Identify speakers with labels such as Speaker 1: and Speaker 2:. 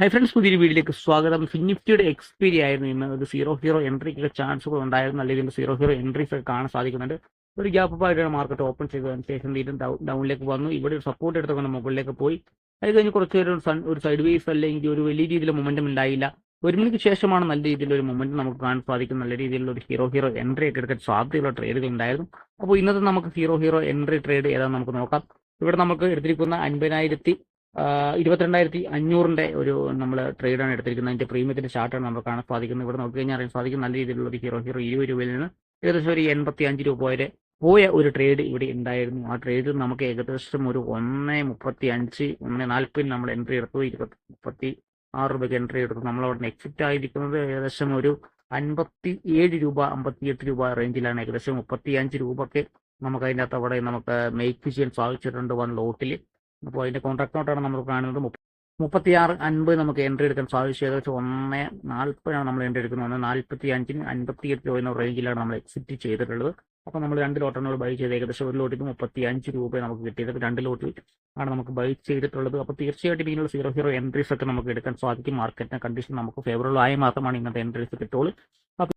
Speaker 1: Hi friends പുതിയൊരു വീഡിയോയിലേക്ക് സ്വാഗതം. ഫിനിഫ്റ്റിയുടെ എക്സ്പീരി ആയിരുന്നു ഇന്ന്. ഒരു സീറോ ഹീറോ എൻട്രിക്കൊക്കെ ചാൻസുകൾ ഉണ്ടായിരുന്നു. നല്ല ഇതിന്റെ സീറോ ഹീറോ എൻട്രീസ് ഒക്കെ കാണാൻ സാധിക്കുന്നുണ്ട്. ഒരു ഗ്യാപ്പ് ആയിട്ടാണ് മാർക്കറ്റ് ഓപ്പൺ ചെയ്തതിന് ശേഷം വീണ്ടും ഡൗണിലേക്ക് വന്നു. ഇവിടെ ഒരു സപ്പോർട്ട് എടുത്തുകൊണ്ട് മുകളിലേക്ക് പോയി. അത് കഴിഞ്ഞ് കുറച്ച് സൺ ഒരു സൈഡ് വേസ് അല്ലെങ്കിൽ ഒരു വലിയ രീതിയിൽ മൊമെന്റം ഉണ്ടായില്ല. ഒരു മണിക്ക് ശേഷമാണ് നല്ല രീതിയിൽ ഒരു മൊമെന്റ് നമുക്ക് കാണാൻ സാധിക്കും നല്ല രീതിയിലുള്ള ഒരു ഹീറോ ഹീറോ എൻട്രി ഒക്കെ എടുക്കാൻ സാധ്യതയുള്ള ട്രേഡുകൾ ഉണ്ടായിരുന്നു. അപ്പോൾ ഇന്നത്തെ നമുക്ക് ഹീറോ ഹീറോ എൻട്രി ട്രേഡ് ഏതാണെന്ന് നമുക്ക് നോക്കാം. ഇവിടെ നമുക്ക് എടുത്തിരിക്കുന്ന അൻപതിനായിരത്തി ഇരുപത്തിരണ്ടായിരത്തി അഞ്ഞൂറിന്റെ ഒരു നമ്മൾ ട്രേഡാണ് എടുത്തിരിക്കുന്നത്. അതിന്റെ പ്രീമിയത്തിന്റെ ചാർട്ടാണ് നമ്മൾ കാണാൻ സാധിക്കുന്നത്. ഇവിടെ നോക്കി കഴിഞ്ഞാൽ അറിയാൻ സാധിക്കും നല്ല രീതിയിലുള്ള ഒരു ഹീറോ ഹീറോ ഇരുപത് രൂപയിൽ നിന്ന് ഏകദേശം ഒരു എൺപത്തി അഞ്ച് രൂപ വരെ പോയ ഒരു ട്രേഡ് ഇവിടെ ഉണ്ടായിരുന്നു. ആ ട്രേഡിൽ നമുക്ക് ഏകദേശം ഒരു ഒന്ന് മുപ്പത്തി അഞ്ച് ഒന്ന് നാൽപ്പതിന് നമ്മൾ എൻട്രി എടുത്തു. ഇരുപത്തി മുപ്പത്തി ആറ് രൂപയ്ക്ക് എൻട്രി എടുത്തു. നമ്മൾ അവിടെ എക്സിറ്റ് ആയിരിക്കുന്നത് ഏകദേശം ഒരു അൻപത്തി ഏഴ് രൂപ അമ്പത്തിയെട്ട് രൂപ റേഞ്ചിലാണ് ഏകദേശം മുപ്പത്തി അഞ്ച് രൂപയ്ക്ക് നമുക്ക് അതിന്റെ അകത്ത് അവിടെ നമുക്ക് മേക്ക് ചെയ്യാൻ സാധിച്ചിട്ടുണ്ട് വൺ ലോട്ടിൽ അപ്പോൾ അതിന്റെ കോൺട്രാക്ട് നോട്ടാണ് നമ്മൾ കാണുന്നത്. മുപ്പത്തിയാറ് അൻപത് നമുക്ക് എൻട്രി എടുക്കാൻ സാധിച്ചു. ഏകദേശം ഒന്ന് നാൽപ്പതിനാണ് നമ്മൾ എൻട്രി എടുക്കുന്നത്. ഒന്ന് നാൽപ്പത്തി അഞ്ചിന് അൻപത്തി എട്ട് രൂപ എന്ന റേഞ്ചിലാണ് നമ്മൾ എക്സിറ്റ് ചെയ്തിട്ടുള്ളത്. അപ്പോൾ നമ്മൾ രണ്ട് ലോട്ടാണ് ബൈ ചെയ്ത് ഏകദേശം ഒരു ലോട്ടിന് മുപ്പത്തി അഞ്ച് രൂപ നമുക്ക് കിട്ടിയത്. രണ്ട് ലോട്ടിൽ ആണ് നമുക്ക് ബൈ ചെയ്തിട്ടുള്ളത്. അപ്പോൾ തീർച്ചയായിട്ടും ഇങ്ങനെയുള്ള സീറോ സീറോ എൻട്രീസ് ഒക്കെ നമുക്ക് എടുക്കാൻ സാധിക്കും. മാർക്കറ്റിന്റെ കണ്ടീഷൻ നമുക്ക് ഫേവറബിൾ ആയി മാത്രമാണ് ഇങ്ങനത്തെ എൻട്രീസ് കിട്ടുള്ളൂ.